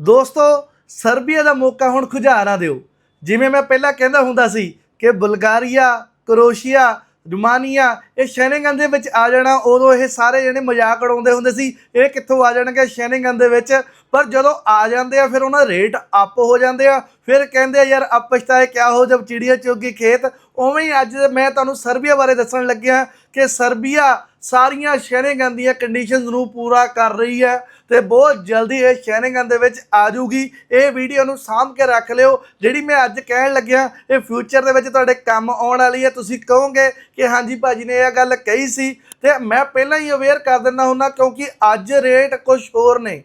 ਦੋਸਤੋ, ਸਰਬੀਆ ਦਾ ਮੌਕਾ ਹੁਣ ਖੁਝਾ ਨਾ ਦਿਓ। ਜਿਵੇਂ ਮੈਂ ਪਹਿਲਾਂ ਕਹਿੰਦਾ ਹੁੰਦਾ ਸੀ ਕਿ ਬਲਗਾਰੀਆ, ਕਰੋਸ਼ੀਆ, ਰੁਮਾਨੀਆ, ਇਹ ਸ਼ੈਨਿੰਗਨ ਦੇ ਵਿੱਚ ਆ ਜਾਣਾ, ਉਦੋਂ ਇਹ ਸਾਰੇ ਜਿਹੜੇ ਮਜ਼ਾਕ ਉਡਾਉਂਦੇ ਹੁੰਦੇ ਸੀ, ਇਹ ਕਿੱਥੋਂ ਆ ਜਾਣਗੇ ਸ਼ੈਨਿੰਗਨ ਦੇ ਵਿੱਚ? ਪਰ ਜਦੋਂ ਆ ਜਾਂਦੇ ਆ, ਫਿਰ ਉਹਨਾਂ ਰੇਟ ਅਪ ਹੋ ਜਾਂਦੇ ਆ ਫਿਰ ਕਹਿੰਦੇ ਆ, ਯਾਰ ਅਬ ਪਛਤਾਏ ਕਿਆ ਹੋ, ਜਬ ਚਿੜੀਆ ਚੁੱਗੀ ਖੇਤ। ਉਵੇਂ ਹੀ ਅੱਜ ਮੈਂ ਤੁਹਾਨੂੰ ਸਰਬੀਆ ਬਾਰੇ ਦੱਸਣ ਲੱਗਿਆ ਕਿ ਸਰਬੀਆ ਸਾਰੀਆਂ ਸ਼ੈਨਿੰਗਨ ਦੀਆਂ ਕੰਡੀਸ਼ਨਸ ਨੂੰ ਪੂਰਾ ਕਰ ਰਹੀ ਹੈ ਤੇ ਬਹੁਤ ਜਲਦੀ ਇਹ ਸ਼ੈਨਿੰਗਨ ਦੇ ਵਿੱਚ ਆ ਜੂਗੀ ਇਹ ਵੀਡੀਓ ਨੂੰ ਸਾਂਭ ਕੇ ਰੱਖ ਲਿਓ, ਜਿਹੜੀ ਮੈਂ ਅੱਜ ਕਹਿਣ ਲੱਗਿਆ, ਇਹ ਫਿਊਚਰ ਦੇ ਵਿੱਚ ਤੁਹਾਡੇ ਕੰਮ ਆਉਣ ਵਾਲੀ ਹੈ। ਤੁਸੀਂ ਕਹੋਗੇ ਕਿ ਹਾਂਜੀ ਭਾਜੀ ਨੇ ਇਹ ਗੱਲ ਕਹੀ ਸੀ ਤੇ ਮੈਂ ਪਹਿਲਾਂ ਹੀ ਅਵੇਅਰ ਕਰ ਦਿੰਦਾ ਹੁੰਦਾ ਕਿਉਂਕਿ ਅੱਜ ਰੇਟ ਕੁਝ ਹੋਰ ਨੇ।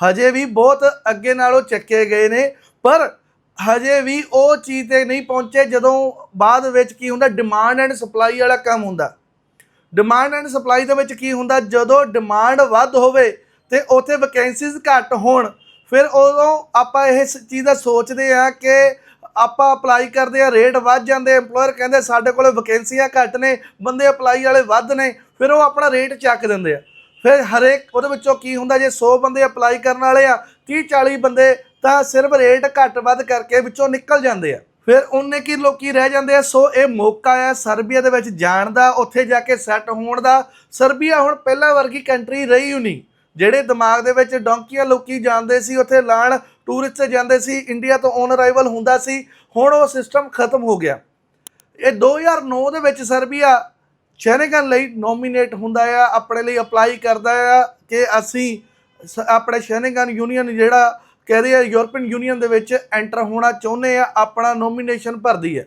ਹਜੇ ਵੀ ਬਹੁਤ ਅੱਗੇ ਨਾਲੋਂ ਚੱਕੇ ਗਏ ਨੇ, ਪਰ ਹਜੇ ਵੀ ਉਹ ਚੀਜ਼ ਤੇ ਨਹੀਂ ਪਹੁੰਚੇ, ਜਦੋਂ ਬਾਅਦ ਵਿੱਚ ਕੀ ਹੁੰਦਾ ਡਿਮਾਂਡ ਐਂਡ ਸਪਲਾਈ ਵਾਲਾ ਕੰਮ ਹੁੰਦਾ। ਡਿਮਾਂਡ ਐਂਡ ਸਪਲਾਈ ਦੇ ਵਿੱਚ ਕੀ ਹੁੰਦਾ, ਜਦੋਂ ਡਿਮਾਂਡ ਵੱਧ ਹੋਵੇ ਤੇ ਉੱਥੇ ਵੈਕੈਂਸੀਜ਼ ਘੱਟ ਹੋਣ, ਫਿਰ ਉਦੋਂ ਆਪਾਂ ਇਹ ਚੀਜ਼ ਦਾ ਸੋਚਦੇ ਆ ਕਿ ਆਪਾਂ ਅਪਲਾਈ ਕਰਦੇ ਆ ਰੇਟ ਵੱਧ ਜਾਂਦੇ, EMPLOYER ਕਹਿੰਦੇ ਸਾਡੇ ਕੋਲੇ ਵੈਕੈਂਸੀਆਂ ਘੱਟ ਨੇ, ਬੰਦੇ ਅਪਲਾਈ ਵਾਲੇ ਵੱਧ ਨੇ, ਫਿਰ ਉਹ ਆਪਣਾ ਰੇਟ ਚੱਕ ਦਿੰਦੇ ਆ। ਫਿਰ ਹਰੇਕ ਉਹਦੇ ਵਿੱਚੋਂ ਕੀ ਹੁੰਦਾ, ਜੇ 100 ਬੰਦੇ ਅਪਲਾਈ ਕਰਨ ਵਾਲੇ ਆ 30 40 ਬੰਦੇ ਤਾਂ ਸਿਰਫ ਰੇਟ ਘੱਟ ਵੱਧ ਕਰਕੇ ਵਿੱਚੋਂ ਨਿਕਲ ਜਾਂਦੇ ਆ। ਫਿਰ ਉਹਨੇ ਕੀ ਲੋਕੀ ਰਹਿ ਜਾਂਦੇ ਆ? ਸੋ ਇਹ ਮੌਕਾ ਆ ਸਰਬੀਆ ਦੇ ਵਿੱਚ ਜਾਣ ਦਾ, ਉੱਥੇ ਜਾ ਕੇ ਸੈੱਟ ਹੋਣ ਦਾ। ਸਰਬੀਆ ਹੁਣ ਪਹਿਲਾਂ ਵਰਗੀ ਕੰਟਰੀ ਰਹੀ ਹੀ ਨਹੀਂ। ਜਿਹੜੇ ਦਿਮਾਗ ਦੇ ਵਿੱਚ ਡੌਂਕੀਆਂ ਲੋਕੀ ਜਾਂਦੇ ਸੀ, ਉੱਥੇ ਲਾਣ ਟੂਰਿਸਟ ਜਾਂਦੇ ਸੀ ਇੰਡੀਆ ਤੋਂ ਔਨ ਅਰਾਈਵਲ ਹੁੰਦਾ ਸੀ। ਹੁਣ ਉਹ ਸਿਸਟਮ ਖਤਮ ਹੋ ਗਿਆ। ਇਹ 2009 ਦੇ ਵਿੱਚ ਸਰਬੀਆ ਸ਼ੈਨਗਨ ਲਈ ਨੋਮੀਨੇਟ ਹੁੰਦਾ ਆ, ਆਪਣੇ ਲਈ ਅਪਲਾਈ ਕਰਦਾ ਆ ਕਿ ਅਸੀਂ ਸ- ਆਪਣੇ ਸ਼ੈਨਗਨ ਯੂਨੀਅਨ ਜਿਹੜਾ ਕਹਿੰਦੇ ਆ ਯੂਰਪੀਅਨ ਯੂਨੀਅਨ ਦੇ ਵਿੱਚ ਐਂਟਰ ਹੋਣਾ ਚਾਹੁੰਦੇ ਆ, ਆਪਣਾ ਨੋਮੀਨੇਸ਼ਨ ਭਰਦੀ ਹੈ।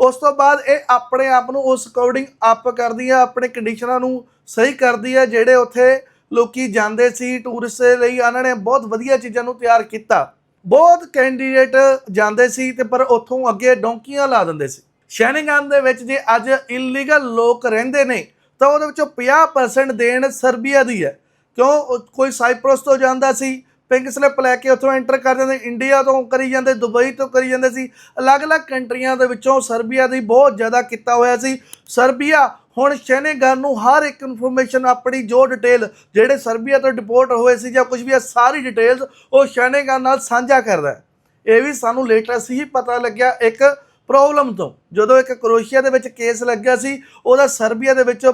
ਉਸ ਤੋਂ ਬਾਅਦ ਇਹ ਆਪਣੇ ਆਪ ਨੂੰ ਉਸ ਅਕੋਰਡਿੰਗ ਅਪ ਕਰਦੀ ਆ, ਆਪਣੇ ਕੰਡੀਸ਼ਨਾਂ ਨੂੰ ਸਹੀ ਕਰਦੀ ਆ, ਜਿਹੜੇ ਉੱਥੇ ਲੋਕੀ ਜਾਂਦੇ ਸੀ ਟੂਰਿਸਟ ਦੇ ਲਈ ਉਹਨਾਂ ਨੇ ਬਹੁਤ ਵਧੀਆ ਚੀਜ਼ਾਂ ਨੂੰ ਤਿਆਰ ਕੀਤਾ। ਬਹੁਤ ਕੈਂਡੀਡੇਟ ਜਾਂਦੇ ਸੀ ਤੇ ਪਰ ਉੱਥੋਂ ਅੱਗੇ ਡੌਂਕੀਆਂ ਲਾ ਦਿੰਦੇ ਸੀ। ਸ਼ੈਨਿੰਗਨ ਦੇ ਵਿੱਚ ਜੇ ਅੱਜ ਇਲੀਗਲ ਲੋਕ ਰਹਿੰਦੇ ਨੇ, ਤਾਂ ਉਹਦੇ ਵਿੱਚੋਂ 50% ਦੇਣ ਸਰਬੀਆ ਦੀ ਹੈ। ਕਿਉਂ? ਕੋਈ ਸਾਈਪ੍ਰਸ ਤੋਂ ਜਾਂਦਾ ਸੀ ਪਿੰਕ ਸਲਿੱਪ ਲੈ ਕੇ ਉੱਥੋਂ ਐਂਟਰ ਕਰ ਜਾਂਦੇ ਇੰਡੀਆ ਤੋਂ ਕਰੀ ਜਾਂਦੇ, ਦੁਬਈ ਤੋਂ ਕਰੀ ਜਾਂਦੇ ਸੀ। ਅਲੱਗ-ਅਲੱਗ ਕੰਟਰੀਆਂ ਦੇ ਵਿੱਚੋਂ ਸਰਬੀਆ ਦੀ ਬਹੁਤ ਜ਼ਿਆਦਾ ਕੀਤਾ ਹੋਇਆ ਸੀ। ਸਰਬੀਆ ਹੁਣ ਸ਼ੈਨੇਗਨ ਨੂੰ ਹਰ ਇੱਕ ਇਨਫੋਰਮੇਸ਼ਨ ਆਪਣੀ ਜੋ ਡਿਟੇਲ ਜਿਹੜੇ ਸਰਬੀਆ ਤੋਂ ਡਿਪੋਰਟ ਹੋਏ ਸੀ ਜਾਂ ਕੁਝ ਵੀ ਆ, ਸਾਰੀ ਡਿਟੇਲਸ ਉਹ ਸ਼ੈਨੇਗਨ ਨਾਲ ਸਾਂਝਾ ਕਰਦਾ ਇਹ ਵੀ ਸਾਨੂੰ ਲੇਟੈਸਟ ਹੀ ਪਤਾ ਲੱਗਿਆ, ਇੱਕ ਪ੍ਰੋਬਲਮ ਤੋਂ। ਜਦੋਂ ਇੱਕ ਕਰੋਸ਼ੀਆ ਦੇ ਵਿੱਚ ਕੇਸ ਲੱਗਿਆ ਸੀ, ਉਹਦਾ ਸਰਬੀਆ ਦੇ ਵਿੱਚ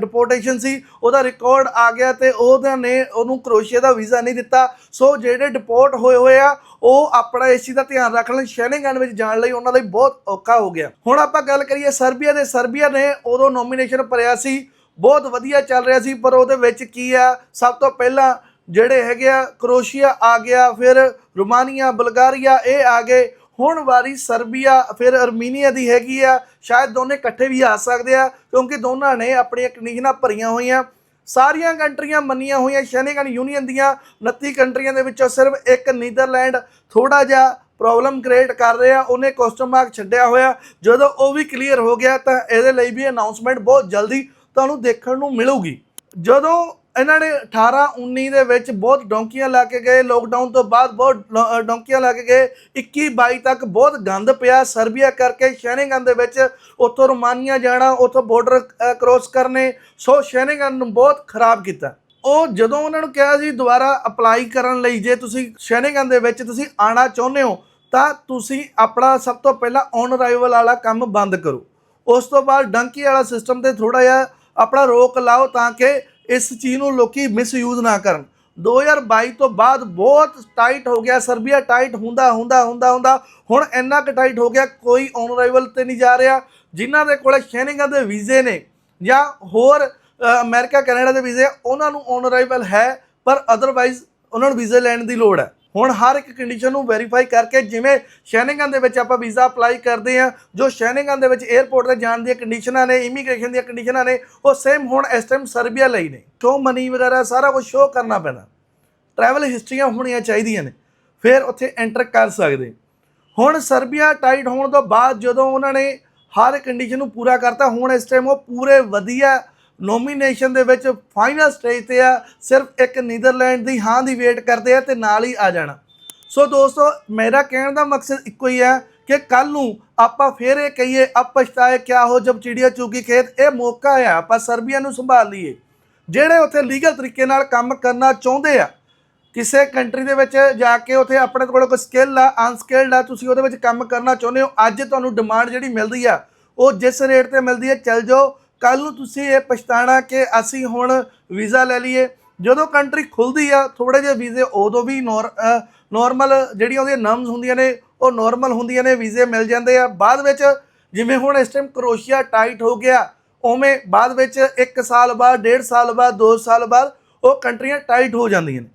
ਡਿਪੋਰਟੇਸ਼ਨ ਸੀ, ਉਹਦਾ ਰਿਕਾਰਡ ਆ ਗਿਆ ਤੇ ਉਹਦਾ ਨੇ ਉਹਨੂੰ ਕਰੋਸ਼ੀਆ ਦਾ ਵੀਜ਼ਾ ਨਹੀਂ ਦਿੱਤਾ। ਸੋ ਜਿਹੜੇ ਡਿਪੋਰਟ ਹੋਏ ਹੋਏ ਆ, ਉਹ ਆਪਣਾ ਇਸ ਚੀਜ਼ ਦਾ ਧਿਆਨ ਰੱਖ ਲੈਣ ਸ਼ੈਨਿੰਗਨ ਵਿੱਚ ਜਾਣ ਲਈ ਉਹਨਾਂ ਲਈ ਬਹੁਤ ਔਖਾ ਹੋ ਗਿਆ। ਹੁਣ ਆਪਾਂ ਗੱਲ ਕਰੀਏ ਸਰਬੀਆ ਦੇ। ਸਰਬੀਆ ਨੇ ਉਦੋਂ ਨੋਮੀਨੇਸ਼ਨ ਭਰਿਆ ਸੀ, ਬਹੁਤ ਵਧੀਆ ਚੱਲ ਰਿਹਾ ਸੀ, ਪਰ ਉਹਦੇ ਵਿੱਚ ਕੀ ਆ, ਸਭ ਤੋਂ ਪਹਿਲਾਂ ਜਿਹੜੇ ਹੈਗੇ ਆ ਕਰੋਸ਼ੀਆ ਆ ਗਿਆ, ਫਿਰ ਰੋਮਾਨੀਆ, ਬਲਗਾਰੀਆ, ਇਹ ਆ ਗਏ। ਹੁਣ ਵਾਰੀ ਸਰਬੀਆ, ਫਿਰ ਅਰਮੀਨੀਆ ਦੀ ਹੈਗੀ ਆ। ਸ਼ਾਇਦ ਦੋਨੇ ਇਕੱਠੇ ਵੀ ਆ ਸਕਦੇ ਆ, ਕਿਉਂਕਿ ਦੋਨਾਂ ਨੇ ਆਪਣੀਆਂ ਕੰਡੀਸ਼ਨਾਂ ਭਰੀਆਂ ਹੋਈਆਂ। ਸਾਰੀਆਂ ਕੰਟਰੀਆਂ ਮੰਨੀਆਂ ਹੋਈਆਂ, ਸ਼ੈਨਿਗਨ ਯੂਨੀਅਨ ਦੀਆਂ 29 ਕੰਟਰੀਆਂ ਦੇ ਵਿੱਚੋਂ ਸਿਰਫ ਇੱਕ ਨੀਦਰਲੈਂਡ ਥੋੜਾ ਜਿਹਾ ਪ੍ਰੋਬਲਮ ਕ੍ਰੀਏਟ ਕਰ ਰਿਹਾ, ਉਹਨੇ ਕੁਐਸਚਨ ਮਾਰਕ ਛੱਡਿਆ ਹੋਇਆ। ਜਦੋਂ ਉਹ ਵੀ ਕਲੀਅਰ ਹੋ ਗਿਆ ਤਾਂ ਇਹਦੇ ਲਈ ਵੀ ਅਨਾਉਂਸਮੈਂਟ ਬਹੁਤ ਜਲਦੀ ਤੁਹਾਨੂੰ ਦੇਖਣ ਨੂੰ ਮਿਲੂਗੀ। ਜਦੋਂ ਇਹਨਾਂ ਨੇ 18 19 ਦੇ ਵਿੱਚ ਬਹੁਤ ਡੌਂਕੀਆਂ ਲਾ ਕੇ ਗਏ। ਲੋਕਡਾਊਨ ਤੋਂ ਬਾਅਦ ਬਹੁਤ ਲੋ- ਡੌਂਕੀਆਂ ਲਾ ਕੇ ਗਏ। 21 22 ਤੱਕ ਬਹੁਤ ਗੰਦ ਪਿਆ। ਸਰਬੀਆ ਕਰਕੇ ਸ਼ੈਨਿੰਗਨ ਦੇ ਵਿੱਚ ਉੱਥੋਂ ਰੋਮਾਨੀਆ ਜਾਣਾ, ਉੱਥੋਂ ਬਾਰਡਰ ਕ੍ਰੋਸ ਕਰਨੇ। ਸੋ ਸ਼ੈਨਿੰਗਨ ਨੂੰ ਬਹੁਤ ਖਰਾਬ ਕੀਤਾ। ਉਹ ਜਦੋਂ ਉਹਨਾਂ ਨੂੰ ਕਿਹਾ ਜੀ ਦੁਬਾਰਾ ਅਪਲਾਈ ਕਰਨ ਲਈ, ਜੇ ਤੁਸੀਂ ਸ਼ੈਨਿੰਗਨ ਦੇ ਵਿੱਚ ਤੁਸੀਂ ਆਣਾ ਚਾਹੁੰਦੇ ਹੋ, ਤਾਂ ਤੁਸੀਂ ਆਪਣਾ ਸਭ ਤੋਂ ਪਹਿਲਾਂ ਔਨ ਅਰਾਈਵਲ ਵਾਲਾ ਕੰਮ ਬੰਦ ਕਰੋ। ਉਸ ਤੋਂ ਬਾਅਦ ਡੰਕੀ ਵਾਲਾ ਸਿਸਟਮ ਤੇ ਥੋੜਾ ਜਿਹਾ ਆਪਣਾ ਰੋਕ ਲਾਓ ਤਾਂ ਕਿ ਇਸ ਚੀਜ਼ ਨੂੰ ਲੋਕੀ ਮਿਸਯੂਜ਼ ਨਾ ਕਰਨ। 2022 ਤੋਂ ਬਾਅਦ ਬਹੁਤ ਟਾਈਟ ਹੋ ਗਿਆ ਸਰਬੀਆ ਟਾਈਟ ਹੁੰਦਾ ਹੁੰਦਾ ਹੁੰਦਾ ਹੁੰਦਾ। ਹੁਣ ਇੰਨਾ ਕੁ ਟਾਈਟ ਹੋ ਗਿਆ ਕੋਈ ਔਨ ਤੇ ਨਹੀਂ ਜਾ ਰਿਹਾ। ਜਿਨ੍ਹਾਂ ਦੇ ਕੋਲੇ ਸ਼ੈਨਿੰਗਨ ਦੇ ਵੀਜ਼ੇ ਨੇ ਜਾਂ ਹੋਰ ਅ, ਅਮਰੀਕਾ ਕੈਨੇਡਾ ਦੇ ਵੀਜ਼ੇ ਉਹਨਾਂ ਨੂੰ ਔਨ ਅਰਾਈਵਲ ਹੈ ਪਰ ਅਦਰਵਾਈਜ਼ ਉਹਨਾਂ ਨੂੰ ਵੀਜ਼ੇ ਲੈਣ ਦੀ ਲੋੜ ਹੈ। ਹੁਣ ਹਰ ਇੱਕ ਕੰਡੀਸ਼ਨ ਨੂੰ ਵੈਰੀਫਾਈ ਕਰਕੇ ਜਿਵੇਂ ਸ਼ੈਨਿੰਗਨ ਦੇ ਵਿੱਚ ਆਪਾਂ ਵੀਜ਼ਾ ਅਪਲਾਈ ਕਰਦੇ ਆ ਜੋ ਸ਼ੈਨਿੰਗਨ ਦੇ ਵਿੱਚ 에ਅਰਪੋਰਟ ਤੇ ਜਾਣ ਦੀਆਂ ਕੰਡੀਸ਼ਨਾਂ ਨੇ ਇਮੀਗ੍ਰੇਸ਼ਨ ਦੀਆਂ ਕੰਡੀਸ਼ਨਾਂ ਨੇ, ਉਹ ਸੇਮ ਹੁਣ ਇਸ ਟਾਈਮ ਸਰਬੀਆ ਲਈ ਨੇ। ਸ਼ੋ ਮਨੀ ਵਗੈਰਾ ਸਾਰਾ ਕੁਝ ਸ਼ੋ ਕਰਨਾ ਪੈਣਾ? ਟਰੈਵਲ ਹਿਸਟਰੀਆਂ ਹੋਣੀਆਂ ਚਾਹੀਦੀਆਂ ਨੇ। ਫਿਰ ਉੱਥੇ ਐਂਟਰ ਕਰ ਸਕਦੇ। ਹੁਣ ਸਰਬੀਆ ਟਾਈਟ ਹੋਣ ਤੋਂ ਬਾਅਦ ਜਦੋਂ ਉਹਨਾਂ ਨੇ ਹਰ ਕੰਡੀਸ਼ਨ ਨੂੰ ਪੂਰਾ ਕਰਤਾ, ਹੁਣ ਇਸ ਟਾਈਮ ਉਹ ਪੂਰੇ ਵਧੀਆ ਨੋਮੀਨੇਸ਼ਨ ਦੇ ਵਿੱਚ ਫਾਈਨਲ ਸਟੇਜ ਤੇ ਆ, ਸਿਰਫ ਇੱਕ ਨੀਦਰਲੈਂਡ ਦੀ ਹਾਂ ਦੀ ਵੇਟ ਕਰਦੇ ਆ ਤੇ ਨਾਲ ਹੀ ਆ ਜਾਣਾ। ਸੋ ਦੋਸਤੋ, ਮੇਰਾ ਕਹਿਣ ਦਾ ਮਕਸਦ ਇੱਕੋ ਹੀ ਹੈ ਕਿ ਕੱਲ ਨੂੰ ਆਪਾਂ ਫੇਰ ਇਹ ਕਹੀਏ ਅਬ ਪਛਤਾਏ ਕਿਆ ਹੋ ਜਬ ਚਿੜੀਆ ਚੂਗੀ ਖੇਤ, ਇਹ ਮੌਕਾ ਆ, ਆਪਾਂ ਸਰਬੀਆ ਨੂੰ ਸੰਭਾਲ ਲਈਏ। ਜਿਹੜੇ ਉੱਥੇ ਲੀਗਲ ਤਰੀਕੇ ਨਾਲ ਕੰਮ ਕਰਨਾ ਚਾਹੁੰਦੇ ਆ, ਕਿਸੇ ਕੰਟਰੀ ਦੇ ਵਿੱਚ ਜਾ ਕੇ ਉੱਥੇ ਆਪਣੇ ਕੋਲ ਕੋਈ ਸਕਿੱਲ ਆ ਅਨਸਕਿਲਡ ਆ, ਤੁਸੀਂ ਉਹਦੇ ਵਿੱਚ ਕੰਮ ਕਰਨਾ ਚਾਹੁੰਦੇ ਹੋ, ਅੱਜ ਤੁਹਾਨੂੰ ਡਿਮਾਂਡ ਜਿਹੜੀ ਮਿਲਦੀ ਆ, ਉਹ ਜਿਸ ਰੇਟ ਤੇ ਮਿਲਦੀ ਹੈ ਚੱਲ ਜਾਓ ਕੱਲ ਨੂੰ ਤੁਸੀਂ ਇਹ ਪਛਤਾਣਾ ਕਿ ਅਸੀਂ ਹੁਣ ਵੀਜ਼ਾ ਲੈ ਲਈਏ। ਜਦੋਂ ਕੰਟਰੀ ਖੁੱਲਦੀ ਆ ਥੋੜੇ ਜਿਹੇ ਵੀਜ਼ੇ ਉਦੋਂ ਵੀ ਨਾਰਮਲ ਜਿਹੜੀਆਂ ਉਹਦੀਆਂ ਨਰਮਸ ਹੁੰਦੀਆਂ ਨੇ, ਉਹ ਨਾਰਮਲ ਹੁੰਦੀਆਂ ਨੇ, ਵੀਜ਼ੇ ਮਿਲ ਜਾਂਦੇ ਆ। ਬਾਅਦ ਵਿੱਚ ਜਿਵੇਂ ਹੁਣ ਇਸ ਟਾਈਮ ਕਰੋਸ਼ੀਆ ਟਾਈਟ ਹੋ ਗਿਆ, ਉਵੇਂ ਬਾਅਦ ਵਿੱਚ 1 ਸਾਲ ਬਾਅਦ 1.5 ਸਾਲ ਬਾਅਦ 2 ਸਾਲ ਬਾਅਦ ਉਹ ਕੰਟਰੀਆਂ ਟਾਈਟ ਹੋ ਜਾਂਦੀਆਂ ਨੇ।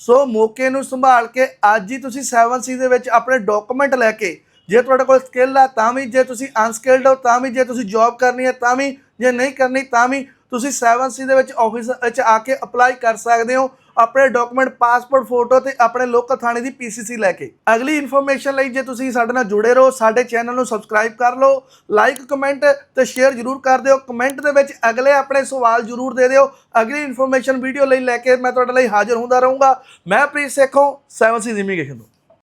ਸੋ ਮੌਕੇ ਨੂੰ ਸੰਭਾਲ ਕੇ ਅੱਜ ਹੀ ਤੁਸੀਂ 7C ਦੇ ਵਿੱਚ ਆਪਣੇ ਡਾਕੂਮੈਂਟ ਲੈ ਕੇ ਜੇ ਤੁਹਾਡੇ ਕੋਲ ਸਕਿੱਲ ਆ, ਤਾਂ ਵੀ ਜੇ ਤੁਸੀਂ ਅਨਸਕਿਲਡ ਹੋ, ਤਾਂ ਵੀ ਜੇ ਤੁਸੀਂ ਜੌਬ ਕਰਨੀ ਹੈ ਤਾਂ ਵੀ ਜੇ ਨਹੀਂ ਕਰਨੀ, ਤਾਂ ਵੀ ਤੁਸੀਂ 7C ਦੇ ਵਿੱਚ ਆਫਿਸ ਵਿੱਚ ਆ ਕੇ ਅਪਲਾਈ ਕਰ ਸਕਦੇ ਹੋ ਆਪਣੇ ਡਾਕੂਮੈਂਟ ਪਾਸਪੋਰਟ ਫੋਟੋ ਤੇ ਆਪਣੇ ਲੋਕਲ ਥਾਣੇ ਦੀ ਪੀਸੀਸੀ ਲੈ ਕੇ। ਅਗਲੀ ਇਨਫੋਰਮੇਸ਼ਨ ਲਈ ਜੇ ਤੁਸੀਂ ਸਾਡੇ ਨਾਲ ਜੁੜੇ ਰਹੋ, ਸਾਡੇ ਚੈਨਲ ਨੂੰ ਸਬਸਕ੍ਰਾਈਬ ਕਰ ਲਓ ਲਾਈਕ ਕਮੈਂਟ ਤੇ ਸ਼ੇਅਰ ਜਰੂਰ ਕਰ ਦਿਓ। ਕਮੈਂਟ ਦੇ ਵਿੱਚ ਅਗਲੇ ਆਪਣੇ ਸਵਾਲ ਜਰੂਰ ਦੇ ਦਿਓ। ਅਗਲੀ ਇਨਫੋਰਮੇਸ਼ਨ ਵੀਡੀਓ ਲਈ ਲੈ ਕੇ ਮੈਂ ਤੁਹਾਡੇ ਲਈ ਹਾਜ਼ਰ ਹੁੰਦਾ ਰਹੂੰਗਾ। ਮੈਂ ਪ੍ਰੀਤ ਸੇਖੋਂ 7C ਇਮੀਗ੍ਰੇਸ਼ਨ ਤੋਂ।